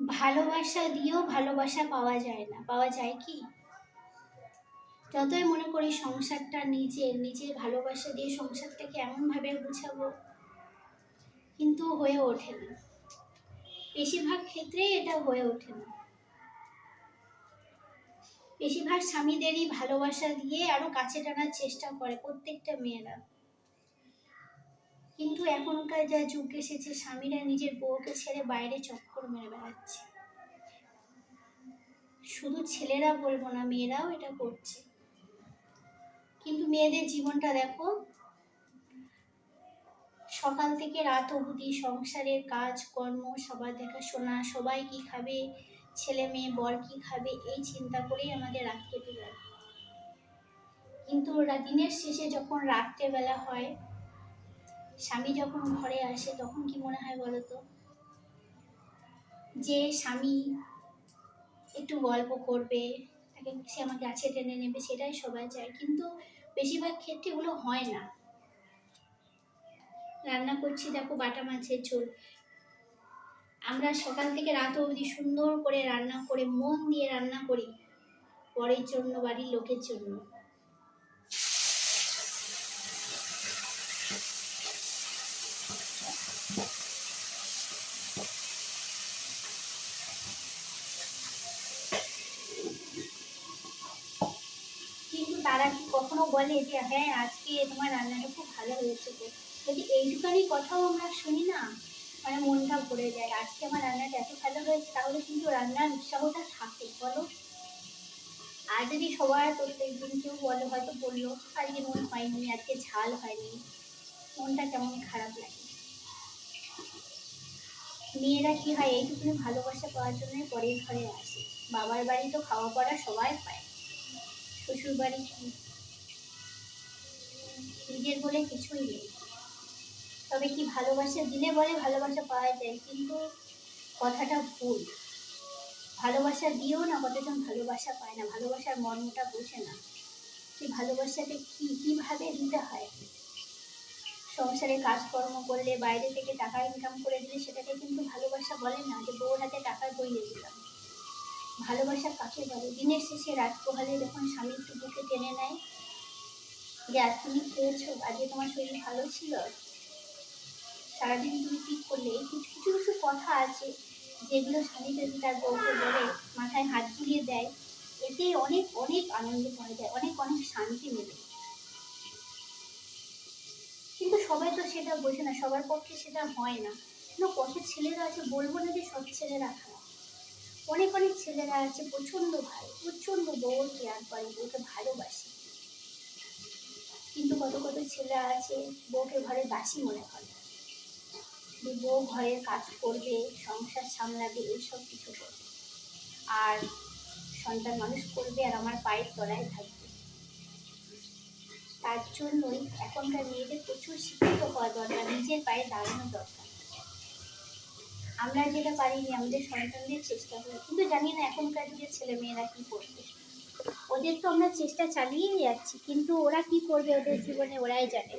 ভালোবাসা দিয়েও ভালোবাসা পাওয়া যায় না। পাওয়া যায় কি? যতই মনে করি সংসারটা নিজের নিজের ভালোবাসা দিয়ে সংসারটাকে এমনভাবে গুছাবো, কিন্তু হয়ে ওঠে না। বেশিরভাগ ক্ষেত্রেই এটা হয়ে ওঠে না। বেশিরভাগ স্বামীদেরই ভালোবাসা দিয়ে আরও কাছে টানার চেষ্টা করে প্রত্যেকটা মেয়েরা। কিন্তু এখনকার যা যুগ এসেছে, স্বামীরা নিজের বউকে ছেড়ে বাইরে চক্কর মেরে বেড়াচ্ছে। শুধু ছেলেরা বলব না, মেয়েরাও এটা করছে। কিন্তু মেয়েদের জীবনটা দেখো, সকাল থেকে রাত অবধি সংসারের কাজ, কর্ম, সবার দেখাশোনা, সবাই কি খাবে, ছেলে মেয়ে, বর কি খাবে, এই চিন্তা করেই আমাদের রাত কেটে যায়। কিন্তু দিনের শেষে যখন রাত্রেবেলা হয় স্বামী যখন ঘরে আসে, তখন কি মনে হয় বলো তো? যে স্বামী একটু গল্প করবে, তাকে সে আমাকে কাছে টেনে নেবে, সেটাই সবাই চায়। কিন্তু বেশিরভাগ ক্ষেত্রে এগুলো হয় না। রান্না করছি, দেখো বাটা মাছের ঝোল। আমরা সকাল থেকে রাত অবধি সুন্দর করে রান্না করে, মন দিয়ে রান্না করি, পরের জন্য বাড়ির লোকের জন্য কিন্তু তারা কি কখনো বলে যে হ্যাঁ আজকে তোমার রান্নাটা খুব ভালো হয়েছে তো? যদি এইটুখানি কথাও আমরা শুনি না মানে মনটা ভরে যায়, আজকে আমার রান্নাটা এত ভালো হয়েছে, তাহলে কিন্তু রান্নার উৎসাহটা থাকে। বলো। আর যদি সবার প্রত্যেক দিন কেউ বলো, হয়তো বলল, আজকে মন হয়নি, আজকে ঝাল হয়নি। মনটা কেমন খারাপ লাগে। মেয়েরা কি হয়, এইটুকুনি ভালোবাসা পাওয়ার জন্যই পরের ঘরে আসে। বাবার বাড়ি তো খাওয়া পড়া সবাই পায়। শ্বশুর বাড়ি নিজের বলে কিছুই নেই। তবে কি ভালোবাসা দিলে বলে ভালোবাসা পাওয়া যায়, কিন্তু কথাটা ভুল। ভালোবাসা দিয়েও না কতজন ভালোবাসা পায় না, ভালোবাসার মর্মটা বোঝে না। যে ভালোবাসাটা কি, কীভাবে দিতে হয়? সংসারে কাজকর্ম করলে বাইরে থেকে টাকা ইনকাম করে দিলে সেটাকে কিন্তু ভালোবাসা বলে না, যে বউর হাতে টাকা বইয়ে দিলাম। ভালোবাসা কাকে বলে। দিনের শেষে রাত পোহালে যখন স্বামী একটু বুকে টেনে নেয়, যে, আজ তুমি খেয়েছো? আজকে তোমার শরীর ভালো ছিল? সারাদিন তুমি কি করলে। কিছু কিছু কথা আছে যেগুলো স্বামী যদি তার বউকে বলে, মাথায় হাত বুলিয়ে দেয় এতে অনেক অনেক আনন্দ পাওয়া যায়, অনেক অনেক শান্তি মেলে। কিন্তু সবাই তো সেটা বোঝে না, সবার পক্ষে সেটা হয় না। কিন্তু কত ছেলেরা আছে, বলব না যে সব ছেলেরা খারাপ। অনেক অনেক ছেলেরা আছে, প্রচণ্ড ভালো, প্রচণ্ড বউর কেয়ার করে, বউকে ভালোবাসে। কিন্তু কত কত ছেলেরা আছে, বউকে ঘরে দাসী মনে করে। যে বউ ঘরের কাজ করবে, সংসার সামলাবে, এইসব কিছু করবে। আর সন্তান মানুষ করবে আর আমার পায়ের তলায় থাকবে। তার জন্যই এখনকার মেয়েদের প্রচুর শিক্ষিত হওয়া দরকার, নিজের পায়ে দাঁড়ানো দরকার। আমরা যেটা পারিনি, আমাদের সন্তানদের চেষ্টা করি কিন্তু জানি না এখনকার যুগের ছেলেমেয়েরা কী করবে। ওদের তো আমরা চেষ্টা চালিয়েই যাচ্ছি, কিন্তু ওরা কি করবে ওদের জীবনে ওরাই জানে।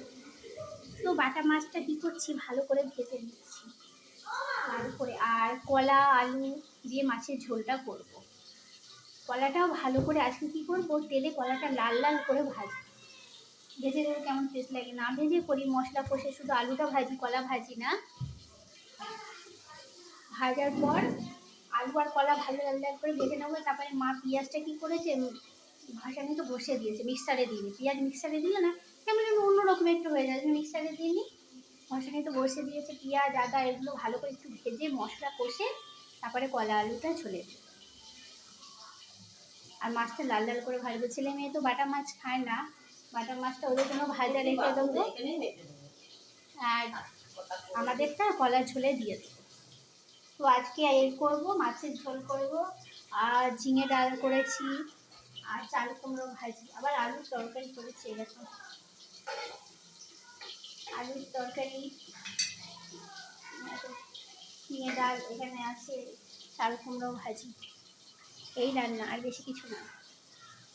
তো বাটা মাছটা কী করছি? ভালো করে ভেজে নিচ্ছি। ভালো করে। আর কলা, আলু দিয়ে মাছের ঝোলটা করব। কলাটাও ভালো করে আজকে কি করব? তেলে কলাটা লাল লাল করে ভাজি ভেজে কেমন টেস্ট লাগে? না ভেজে করি, মশলা কষে শুধু আলুটা ভাজি, কলা ভাজি না। ভাজার পর আলু আর কলা ভালো লাল লাল করে ভেজে নেব তারপরে মা পেঁয়াজটা কী করেছে? ভাসানি তো বসে দিয়েছে মিক্সারে দিয়ে পেঁয়াজ মিক্সারে দিলে না কেমন যেন অন্যরকম একটু হয়ে যায় মিক্সারে দিয়ে নিই মশলা তো বসে দিয়েছে। পেঁয়াজ আদা এগুলো ভালো করে একটু ভেজে মশলা কষে তারপরে কলা আলুটা চলে আর মাছটা লাল লাল করে ভাজবো। ছেলে মেয়ে তো বাটা মাছ খায় না বাটা মাছটা ওদের জন্য ভাজা রেখে দেবো। আর আমাদেরটা কলা ঝোলে দিয়ে দেবো। তো আজকে এই করব, মাছের ঝোল করব, আর ঝিঙে ডাল করেছি, আর চাল কুমড়ো ভাজি, আবার আলুর তরকারি করেছি এরকম। আলুর তরকারি, ঝিঙে ডাল এখানে আছে, চাল কুমড়ো ভাজি। এই রান্না, আর বেশি কিছু না।